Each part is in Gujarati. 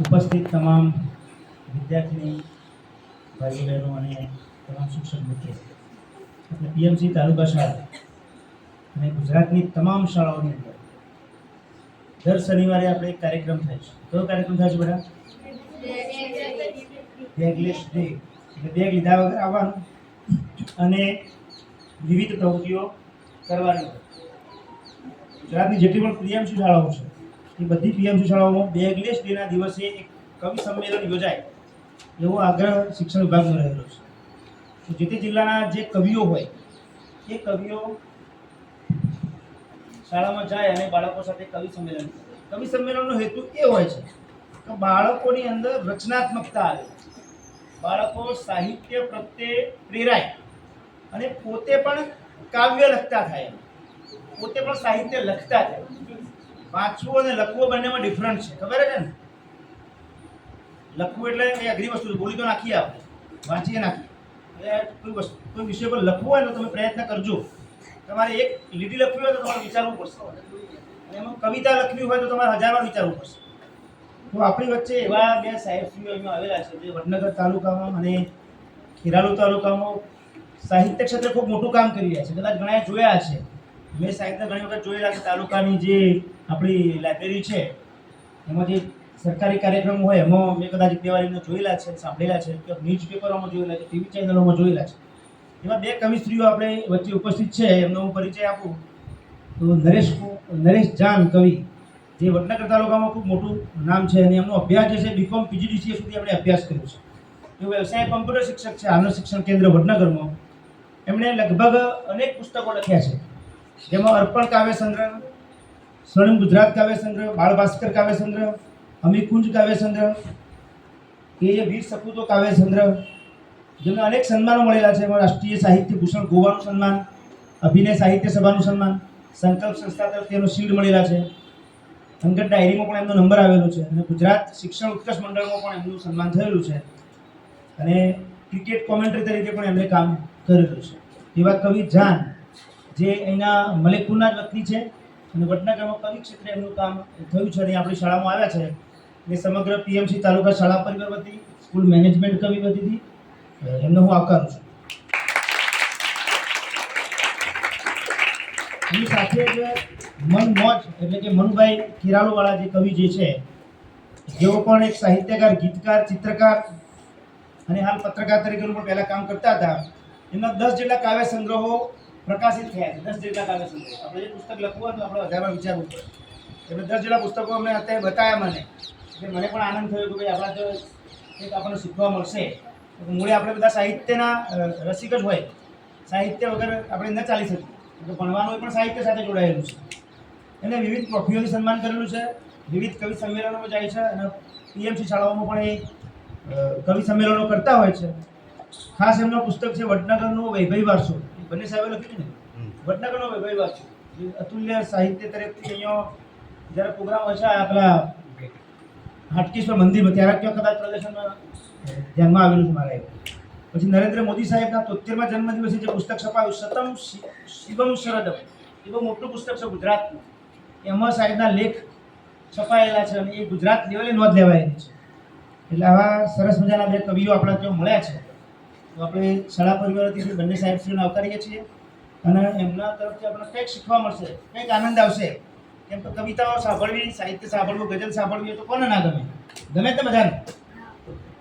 ઉપસ્થિત તમામ વિદ્યાર્થીની ભાઈઓ બહેનો અને તમામ શિક્ષક મિત્રો એટલે પીએમસી તાલુકા શાળા અને ગુજરાતની તમામ શાળાઓની અંદર દર શનિવારે આપણે એક કાર્યક્રમ થાય છે. કયો કાર્યક્રમ થાય છે બધા બેગલેસ ડે. એટલે બેગ લીધા વગર આવવાનું અને વિવિધ પ્રવૃત્તિઓ કરવાની. ગુજરાતની જેટલી પણ પીએમસી શાળાઓ છે એ બધી પીએમસી શાળાઓમાં બેગલેસ ડેના દિવસે એક કવિ સંમેલન યોજાય એવો આગ્રહ શિક્ષણ વિભાગનો રહેલો છે. જે તે જિલ્લાના જે કવિઓ હોય, એ કવિઓ શાળામાં જાય અને બાળકો સાથે કવિ સંમેલન કવિ સંમેલનનો હેતુ એ હોય છે કે બાળકોની અંદર રચનાત્મકતા આવે. બાળકો સાહિત્ય પ્રત્યે પ્રેરાય અને પોતે પણ કાવ્ય લખતા થાય પોતે પણ સાહિત્ય લખતા થાય વાંચવું અને લખવું બંનેમાં ડિફરન્ટ છે. ખબર છે ને? લખવું એટલે એ અઘરી વસ્તુ બોલી તો નાખીએ આપણે. વાંચીએ નાખીએ. એટલે કોઈ વસ્તુ, કોઈ વિષય પર લખવું હોય તો તમે પ્રયત્ન કરજો. તમારે એક લીટી લખવી હોય તો તમારે વિચારવું પડશે. અને એમાં કવિતા લખવી હોય તો તમારે હજાર વાર વિચારવું પડશે. તો આપણી વચ્ચે એવા બે સાહેબશ્રીઓ અહીંયા આવેલા છે, જે વડનગર તાલુકામાં અને ખેરાલુ તાલુકામાં સાહિત્ય ક્ષેત્રે ખૂબ મોટું કામ કરી રહ્યા છે. કદાચ ઘણાએ જોયા છે મેં સાહિત્ય ઘણી વખત જોયેલા છે તાલુકાની જે આપણી લાઇબ્રેરી છે, એમાં જે સરકારી કાર્યક્રમો હોય, એમાં મેં કદાચ બે જોયેલા છે, સાંભળેલા છે, કે ન્યૂઝપેપરોમાં જોયેલા છે ટીવી ચેનલોમાં જોયેલા છે. એમાં બે કવિશ્રીઓ આપણે વચ્ચે ઉપસ્થિત છે, એમનો હું પરિચય આપું. તો નરેશ કુ- નરેશ જાન કવિ, જે વડનગર તાલુકામાં ખૂબ મોટું નામ છે અને એમનો અભ્યાસ જે છે બીકોમ પીજીડીસીએ સુધી એમણે અભ્યાસ કર્યો છે. તેઓ વ્યવસાય કમ્પ્યુટર શિક્ષક છે, આનંદ શિક્ષણ કેન્દ્ર વડનગરમાં. એમણે લગભગ અનેક પુસ્તકો લખ્યા છે. જેમાં અર્પણ કાવ્ય સંગ્રહ સ્વર્ણિમ ગુજરાત કાવ્ય સંગ્રહ, બાળ ભાસ્કર કાવ્ય સંગ્રહ અમીકુંજ કાવ્ય સંગ્રહ એ વીર સપૂતો કાવ્ય સંગ્રહ જેમને અનેક સન્માનો મળેલા છે. એમાં રાષ્ટ્રીય સાહિત્ય ભૂષણ ગોવાનું સન્માન, અભિનય સાહિત્ય સભાનું સન્માન, સંકલ્પ સંસ્થા તરફથી એનો શિલ્ડ મળેલા છે. સંકટ ડાયરીમાં પણ એમનો નંબર આવેલો છે અને ગુજરાત શિક્ષણ ઉત્કર્ષ મંડળમાં પણ એમનું સન્માન થયેલું છે. અને ક્રિકેટ કોમેન્ટ્રી તરીકે પણ એમણે કામ કરેલું છે. એવા કવિ જાન જે અહીંના મલેકપુરના જ વતની છે અને વડનગરમાં કવિ ક્ષેત્રે એમનું કામ થયું છે અને આપણી શાળામાં આવ્યા છે. એ સમગ્ર પીએમસી તાલુકા શાળા પરિવાર વતી, સ્કૂલ મેનેજમેન્ટ કવિ વતીથી એમને હું આવકારું છું. એની સાથે જ મન મોજ એટલે કે મનુભાઈ કિરાલુવાળા જે કવિ જે છે, જેઓ પણ એક સાહિત્યકાર, ગીતકાર, ચિત્રકાર અને હાલ પત્રકાર તરીકેનું પણ પહેલાં કામ કરતા હતા. એમના દસ જેટલા કાવ્ય સંગ્રહો પ્રકાશિત થયા છે. દસ જેટલા કાવ્ય સંગ્રહો. આપણે જે પુસ્તક લખવું હોય તો આપણે વધારે વિચારવું પડે. એટલે દસ જેટલા પુસ્તકો અમને અત્યારે બતાવ્યા મને. એટલે મને પણ આનંદ થયો કે ભાઈ આપણા તો કંઈક આપણને શીખવા મળશે. મૂળે આપણે બધા સાહિત્યના રસિક જ હોય. સાહિત્ય વગર આપણે ન ચાલી શકીએ. તો ભણવાનું પણ સાહિત્ય સાથે જોડાયેલું છે. એને વિવિધ ટ્રોફીઓનું સન્માન કરેલું છે. વિવિધ કવિ સંમેલનોમાં જાય છે અને પીએમસી શાળાઓમાં પણ એ કવિ સંમેલનો કરતા હોય છે. ખાસ એમનું પુસ્તક છે વડનગરનો વૈભવી વારસો. બંને સાહેબે લખ્યું છે ને વડનગરનો વૈભવી વાત જે અતુલ્ય સાહિત્ય તરફથી અહીંયા જ્યારે પ્રોગ્રામ હોય છે આ પેલા હાટકેશ્વર મંદિરમાં ત્યારે ક્યાં કદાચ પ્રદર્શનમાં ધ્યાનમાં આવેલું છે મારા પછી નરેન્દ્ર મોદી સાહેબના તોતેરમા જન્મદિવસે જે પુસ્તક છપાયું સતમ શિવમ શરદમ એ બહુ મોટું પુસ્તક છે ગુજરાતનું. એમાં સાહેબના લેખ છપાયેલા છે અને એ ગુજરાત લેવલે નોંધ લેવાયેલી છે. એટલે આવા સરસ મજાના બે કવિઓ આપણા ત્યાં મળ્યા છે. તો આપણે શાળા પરિવારથી બંને સાહેબશ્રીઓને આવકારીએ છીએ અને એમના તરફથી આપણને કંઈક શીખવા મળશે, કંઈક આનંદ આવશે. કેમ તો કવિતાઓ સાંભળવી, સાહિત્ય સાંભળવું, ગઝલ સાંભળવી તો કોને ના ગમે? ગમે તે બધાને.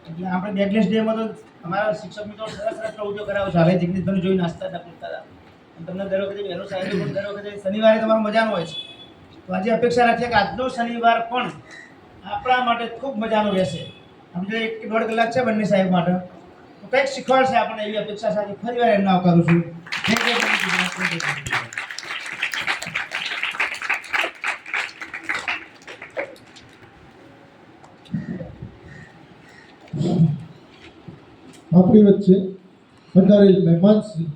એટલે આપણે બેકલેસ ડેમાં તો અમારા શિક્ષક મિત્રો સરસ સરસ પ્રવૃત્તિઓ કરાવે છે. હવે જગદીશભાઈ જોઈ નાસ્તા હતા પૂછતા હતા. તમને દર વખતે વહેલો સાહેબ પણ દર વખતે શનિવારે તમારો મજાનો હોય છે. તો આજે અપેક્ષા રાખીએ કે આજનો શનિવાર પણ આપણા માટે ખૂબ મજાનો રહેશે. સમજો એક દોઢ કલાક છે બંને સાહેબ માટે. કંઈક શીખવાડશે આપણે એવી અપેક્ષા સાથે ફરી વાર એમના કરું છું. આપણી વચ્ચે ભંડારી મહેમાન શ્રી